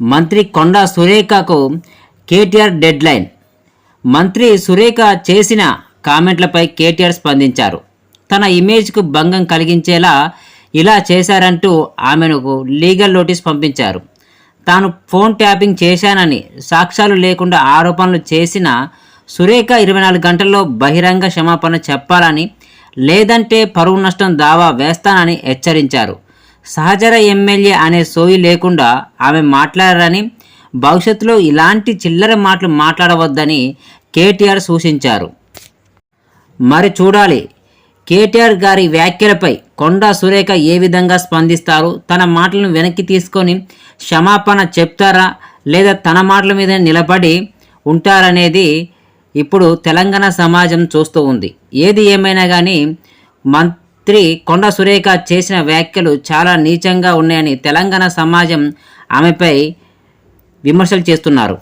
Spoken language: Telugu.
మంత్రి కొండా సురేఖకు కేటీఆర్ డెడ్ లైన్ మంత్రి సురేఖ చేసిన కామెంట్లపై కేటీఆర్ స్పందించారు. తన ఇమేజ్కు భంగం కలిగించేలా ఇలా చేశారంటూ ఆమెను లీగల్ నోటీస్ పంపించారు. తాను ఫోన్ ట్యాపింగ్ చేశానని సాక్ష్యాలు లేకుండా ఆరోపణలు చేసిన సురేఖ ఇరవై నాలుగు గంటల్లో బహిరంగ క్షమాపణ చెప్పాలని లేదంటే పరువు నష్టం దావా వేస్తానని హెచ్చరించారు. సహచర ఎమ్మెల్యే అనే సోయి లేకుండా ఆమె మాట్లాడారని భవిష్యత్తులో ఇలాంటి చిల్లర మాటలు మాట్లాడవద్దని కేటీఆర్ సూచించారు. మరి చూడాలి కేటీఆర్ గారి వ్యాఖ్యలపై కొండా సురేఖ ఏ విధంగా స్పందిస్తారు? తన మాటలను వెనక్కి తీసుకొని క్షమాపణ చెప్తారా? లేదా తన మాటల మీద నిలబడి ఉంటారనేది ఇప్పుడు తెలంగాణ సమాజం చూస్తూ ఉంది. ఏది ఏమైనా కానీ మంత్రి కొండ సురేఖ చేసిన వ్యాఖ్యలు చాలా నీచంగా ఉన్నాయని తెలంగాణ సమాజం ఆమెపై విమర్శలు చేస్తున్నారు.